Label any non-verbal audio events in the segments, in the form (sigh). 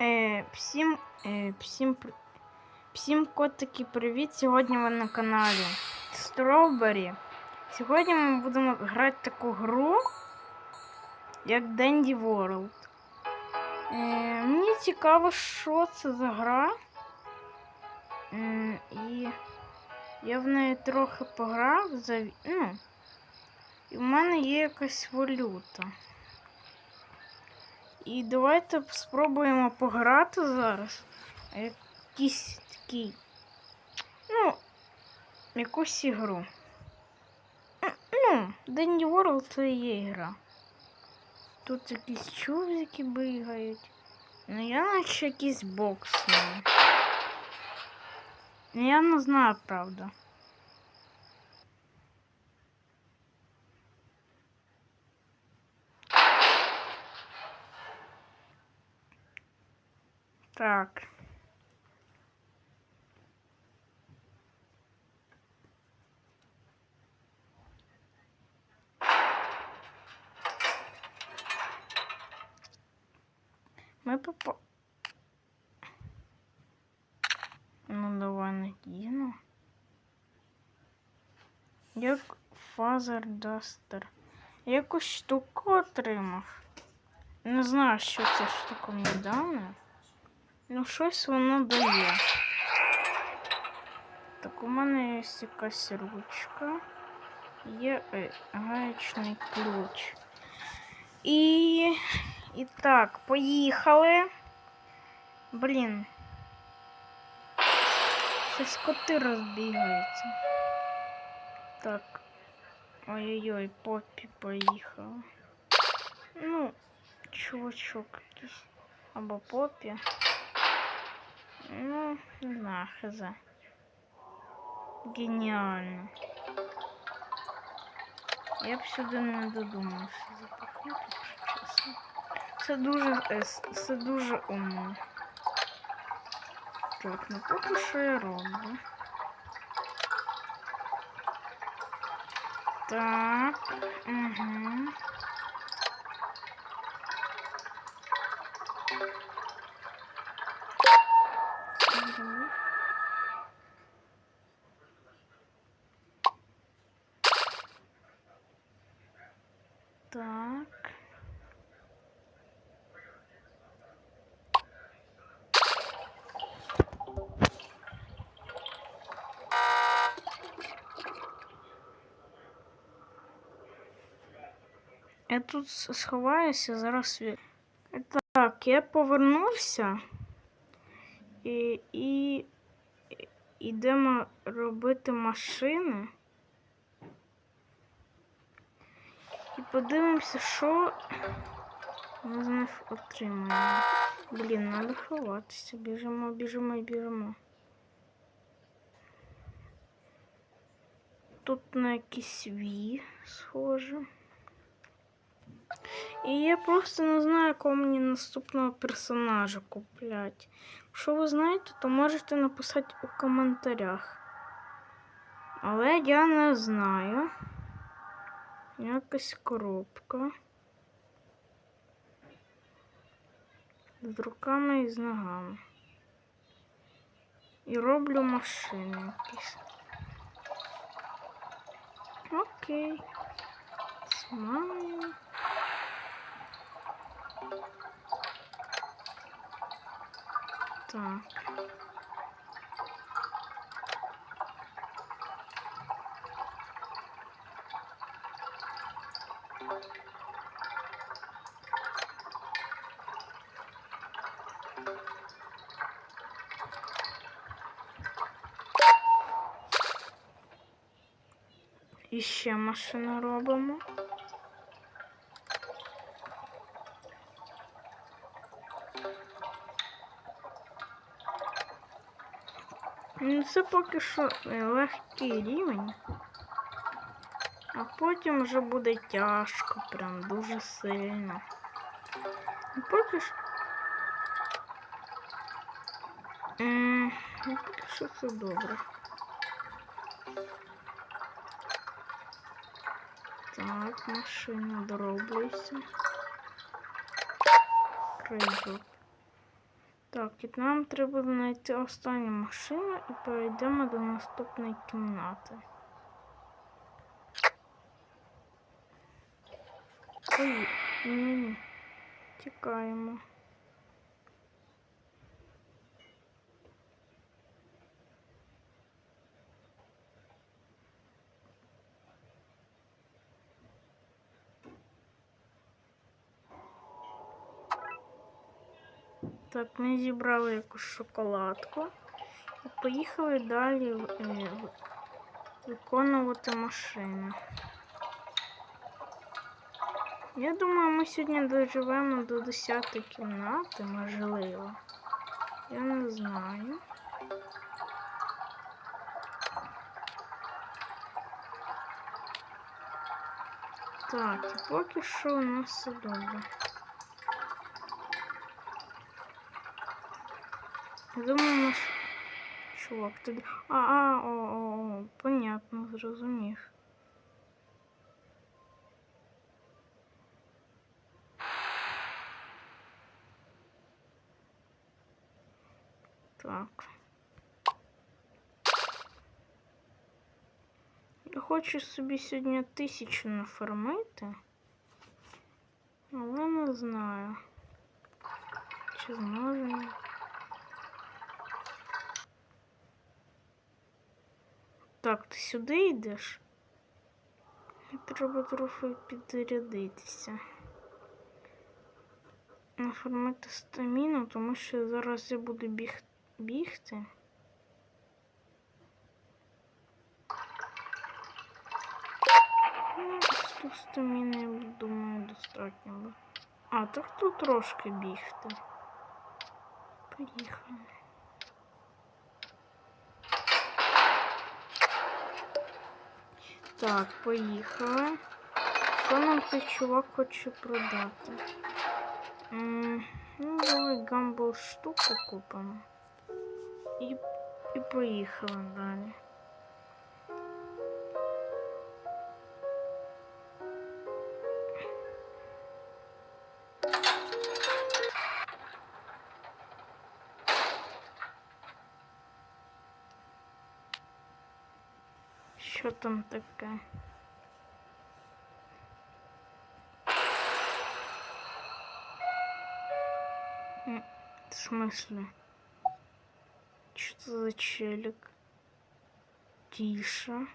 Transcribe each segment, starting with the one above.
Е, всім, е, всім, всім котики, привіт! Сьогодні ви на каналі Strawberry. Сьогодні ми будемо грати таку гру, як Dandy World. Е, мені цікаво, що це за гра. М, і я в неї трохи пограв. За... Ну, і в мене є якась валюта. І давайте спробуємо пограти зараз. Якийсь такий. Ну, якусь ігру. Ну, Dandy World це є гра. Тут якісь чувики бігають. Ну, я наче якийсь бокс. Ну, Ну, я не знаю, правда. Так. Ми попа... Ну, давай надіну. Як Фазер Дастер. Якусь штуку отримав. Не знаю, що ця штука мені дане. Ну, щось воно дає. Так, у мене є якась ручка. Є е, гаечний ключ. І. І так, поїхали. Блін. Щось коти розбігаються. Так. Ой-ой-ой, попі поїхала. Ну, чувачок якийсь. Або попі. Ну, не знаю, хз. Геніально. Я б сюди не додумався запихнути, якщо чесно. Це дуже, е, це дуже умно. Так, ну поки що я роблю. Так, угу. Так. Я тут сховаюся, зараз. ві- Так, я повернувся і, і йдемо робити машини. Подивимося, що ми з них отримаємо. Блін, треба ховатися. Біжимо, біжимо і біжимо. Тут на якийсь ві схоже. І я просто не знаю, якого мені наступного персонажа куплять. Якщо ви знаєте, то можете написати у коментарях. Але я не знаю. Якась коробка. З руками і з ногами. І роблю машини якісь. Окей. Смайл. Так. І ще машину робимо. Ну, це поки що е, легкий рівень. А потім вже буде тяжко, прям дуже сильно. Ну, поки що. М, Ну, поки що це добре. Так, машина дороблюється. Крижок. Так, і нам треба знайти останню машину і перейдемо до наступної кімнати. Ой, ні, тікаємо. Так, ми зібрали якусь шоколадку і поїхали далі е, виконувати машини. Я думаю, ми сьогодні доживемо до 10 кімнати, можливо. Я не знаю. Так, і поки що у нас все добре. Я думаю, наш чувак туди. А, а, о, о, о, понятно, зрозумів. Так. Я хочу собі сьогодні тисячу нафармити, але не знаю, чи зможу. Так, ти сюди йдеш? Треба трохи підзарядитися. Нафармити стаміну, тому що зараз я буду біг... бігти. тут стаміни, я думаю, достатньо. буде. А, так тут трошки бігти. Поїхали. Так, поїхали. Що нам цей чувак хоче продати? М, Ну, давай гамбл штуку купимо. І, і поїхали далі. Що там таке? М, В смысле? Что за челик? Тише.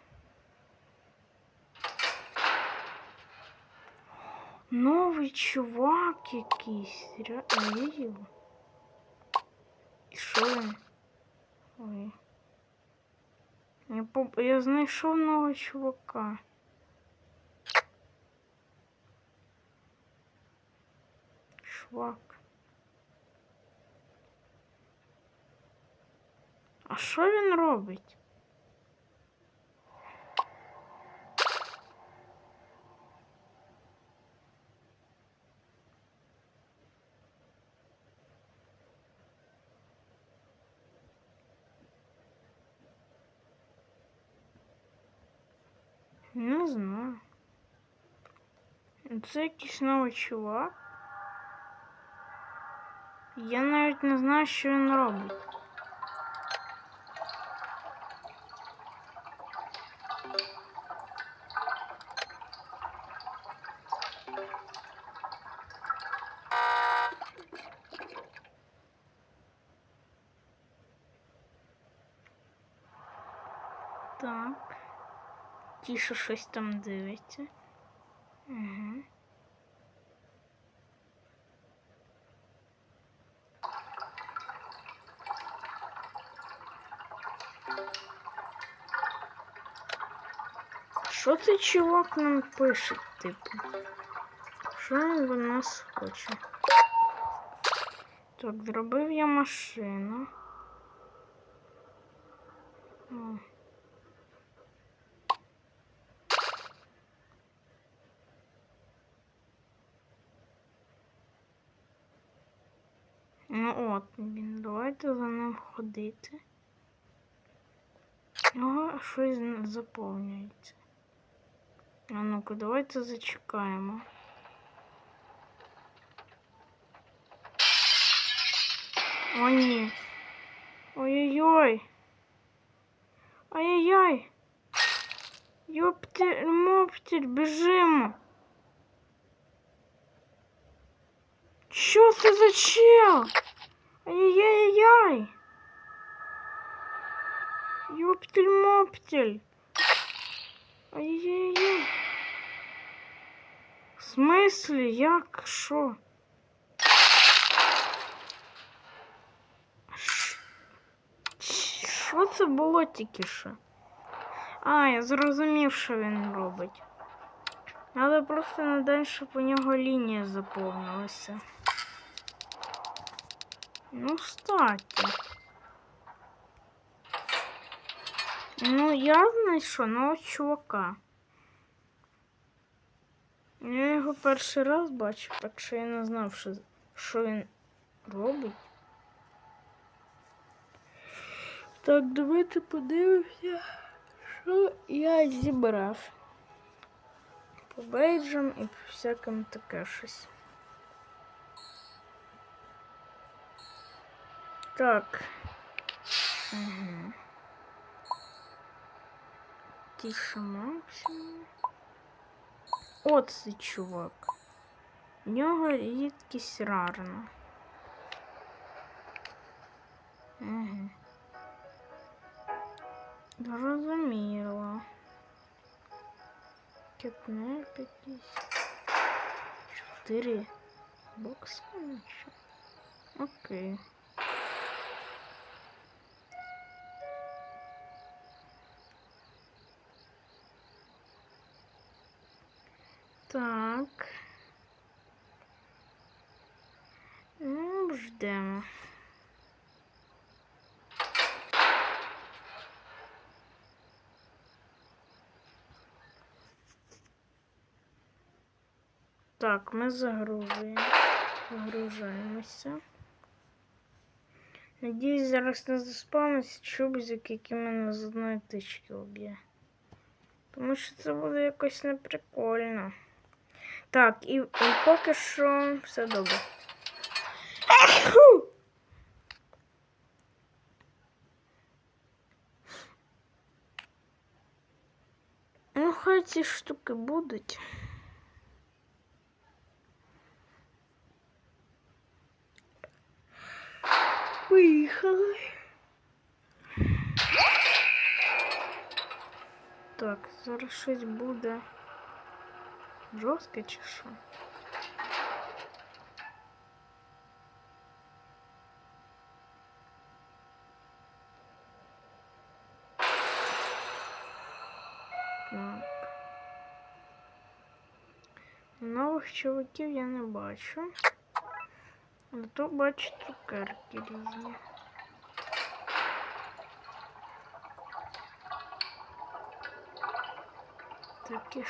Новий чувак якийсь. Реально. І що він? Ой. Я, поп... я знайшов нового чувака. Чувак. А що він робить? Не знаю. Це якийсь новий чувак. Я навіть не знаю, що він робить. Тіше щось там дивиться. Угу. Що цей чувак нам пише, типу? Що він від нас хоче? Так, зробив я машину. ходити. Його щось з- заповнюється. А ну-ка, давайте зачекаємо. О, ні. Ой-ой-ой. Ай-яй-яй. Ёптель, моптель, біжимо. Що це за чел? Ай-яй-яй-яй. Ёптель, моптель. Ай-яй-яй. В смислі? Як? Що? Ш- Що це було тільки що? А, я зрозумів, що він робить. Але просто не дай, щоб у нього лінія заповнилася. Ну, кстати. Ну, я знайшов нового чувака. Я його перший раз бачив, так що я не знав, що, що він робить. Так, давайте подивимося, що я зібрав. По бейджам і по всякому таке щось. Так. Угу. Тише максимум. От цей чувак. В нього рідкість рарна. Угу. Зрозуміло. Кітне 50. Чотири бокси наче. Окей. Так. Ну, ждемо. Так, ми загружуємо. Загружаємося. Надіюсь, зараз не заспавниться чубзик, який мене з одної тички уб'є. Тому що це буде якось неприкольно. Так, і, і поки що все добре. Еху! Ну, хай ці штуки будуть. Поїхали. Так, зараз щось буде. Жорстке чи що? Так. Нових чуваків я не бачу. Зато бачу цукерки різні. Так і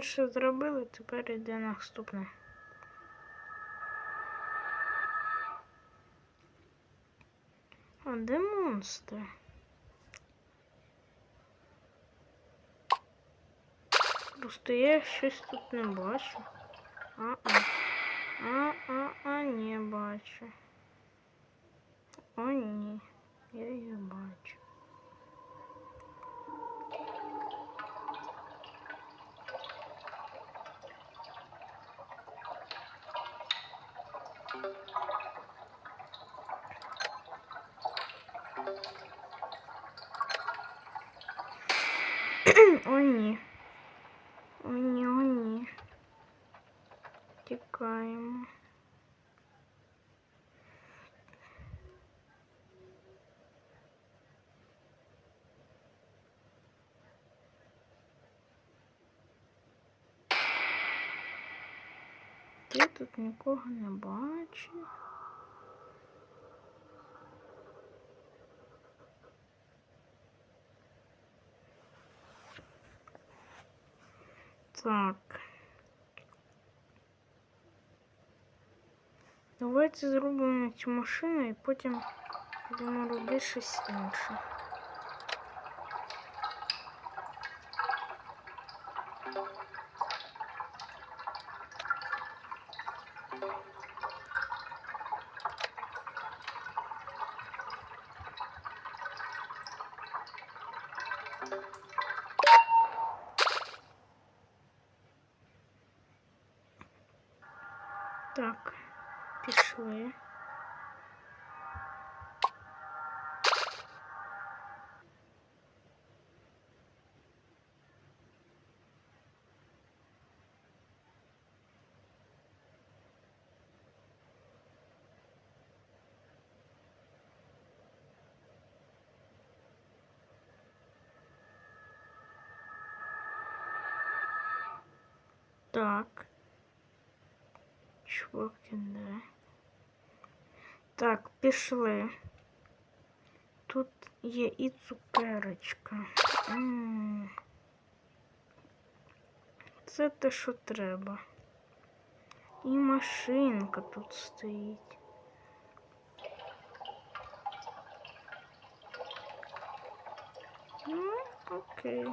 Перше зробили, тепер йде наступне. А де монстри? Просто я щось тут не бачу. А-а. А-а-а, (clears throat) О, ні. О, ні, о, ні. Тікаємо. Я тут нікого не бачу. Так. Давайте зробимо цю машину і потім будемо робити щось інше. Так. Чуваки, да. Так, пішли. Тут є і цукерочка. М. Це те, що треба. І машинка тут стоїть. Ну, окей.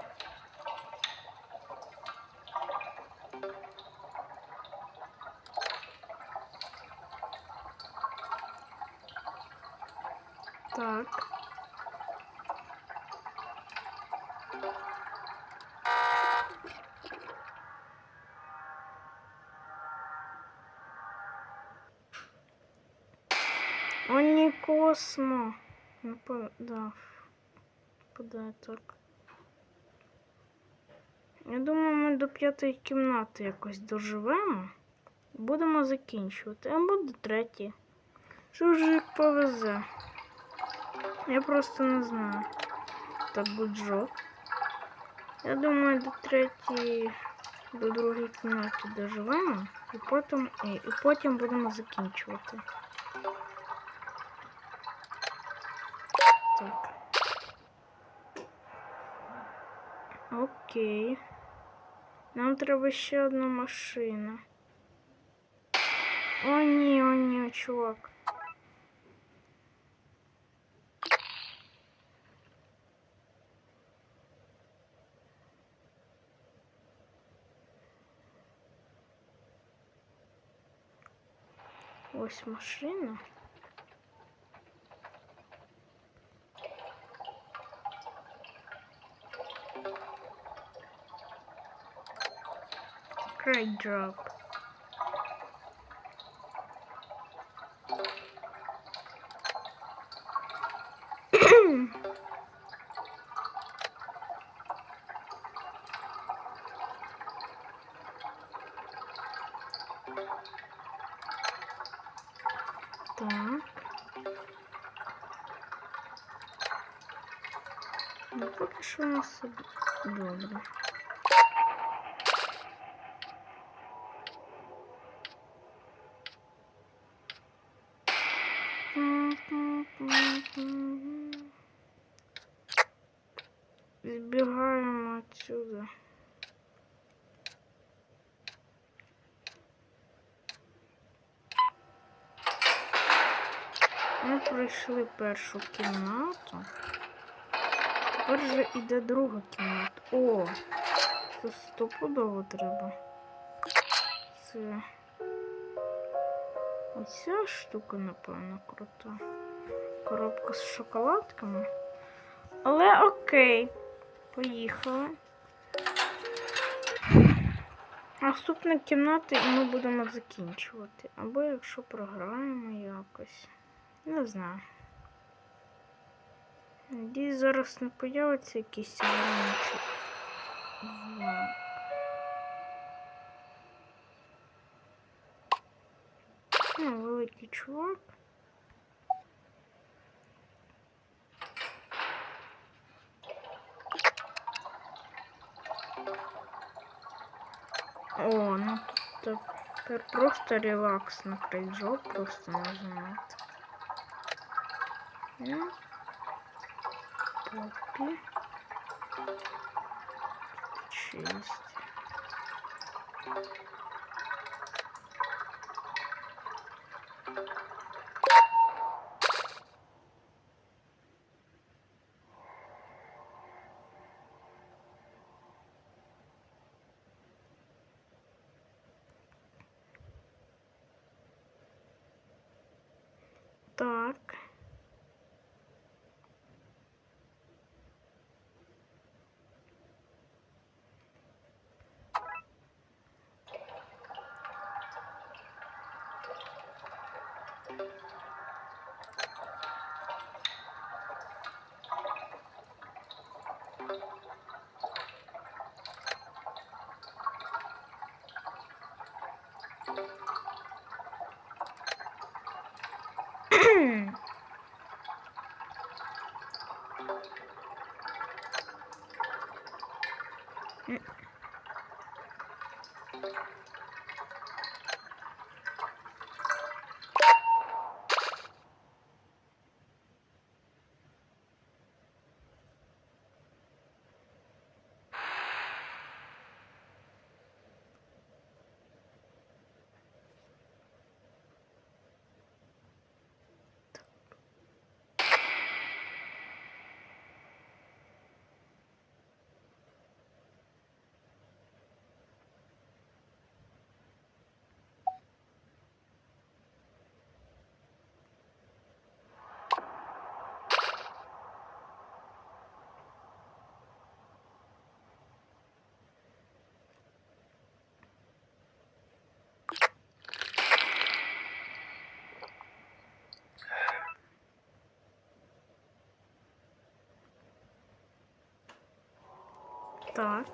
О, не космо. По... да. Подай так. Я думаю, ми до п'ятої кімнати якось доживемо. Будемо закінчувати. А буде третій. Що вже як повезе? Я просто не знаю. Так буджо. Я думаю, до третьої, до другої кімнати доживемо. І потім, і, і потім будемо закінчувати. Окей. Нам треба ще одна машина. О, ні, о, ні, чувак. Ось машина. Great job. Так. Ну, поки що у нас добре. Першу кімнату. Тепер вже іде друга кімната. О! Це стопудово треба. Це оця штука, напевно, крута. Коробка з шоколадками. Але окей. Поїхали. Наступна кімната і ми будемо закінчувати. Або якщо програємо якось. Не знаю. Надіюсь, зараз не появиться якийсь ранчик. Ну, великий чувак. О, ну тут тепер просто релакс на крайджоп просто нажимати. Ну, Попі. Честь. (clears throat) Так.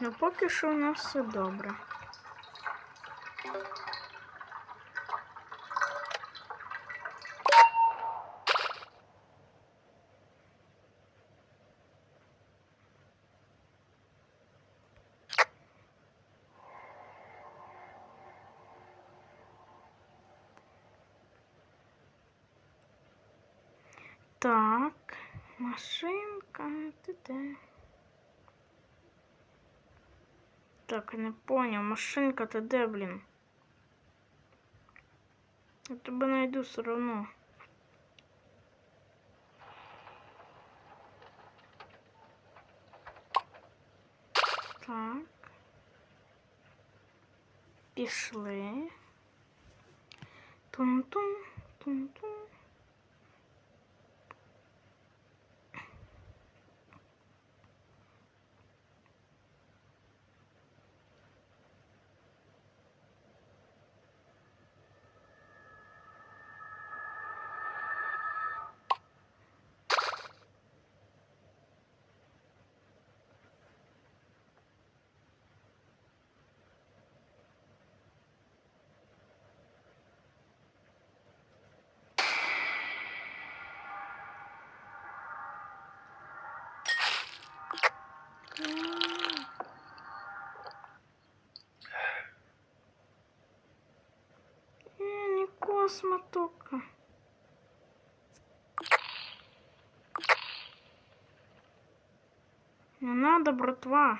Ну, поки що у нас все добре. Так, машинка, ти де? Так, не понял, машинка ти де, блін? Я тебе найду все равно. Так. Пішли. Тун-тун, тун-тун. Не космо только. Не надо, братва.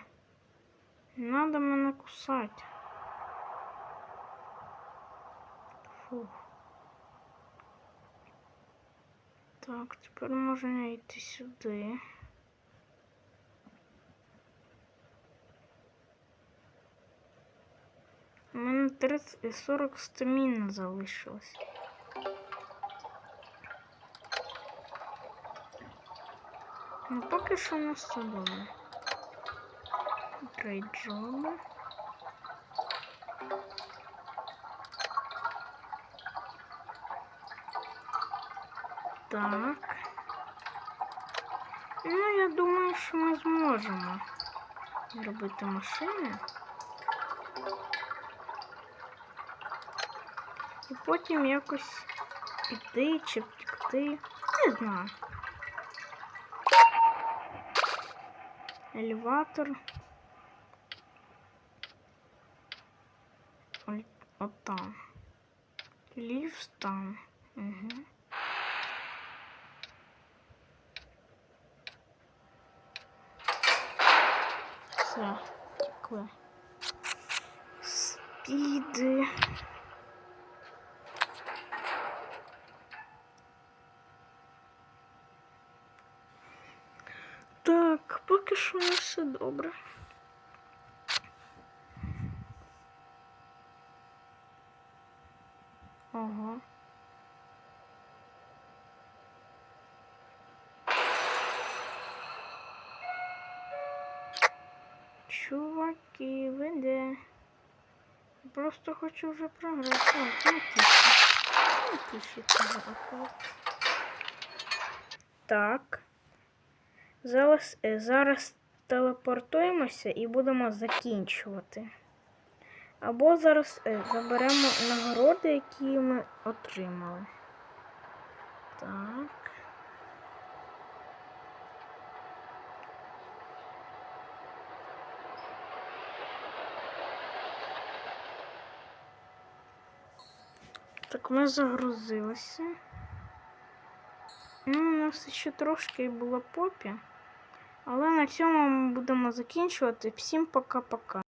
Не надо мене кусать. Фух. Так, тепер можна йти сюди. Мене 30 і 40 стамін залишилось. Ну, поки що у нас все добре. Трейджоби. Так. Ну, я думаю, що ми зможемо зробити машини. І потім якось піти чи втекти. Не знаю. Елеватор. От там. Ліфт там. Угу. Все, текли. Спіди. Так, поки що не все добре. Ого. Чуваки, ви де? Просто хочу вже програти. Ну тише. Ну тише. Так. Зараз, е, зараз телепортуємося і будемо закінчувати. Або зараз е, заберемо нагороди, які ми отримали. Так. Так, ми загрузилися. Ну, у нас ще трошки було попі. Але на цьому ми будемо закінчувати. Всім пока-пока.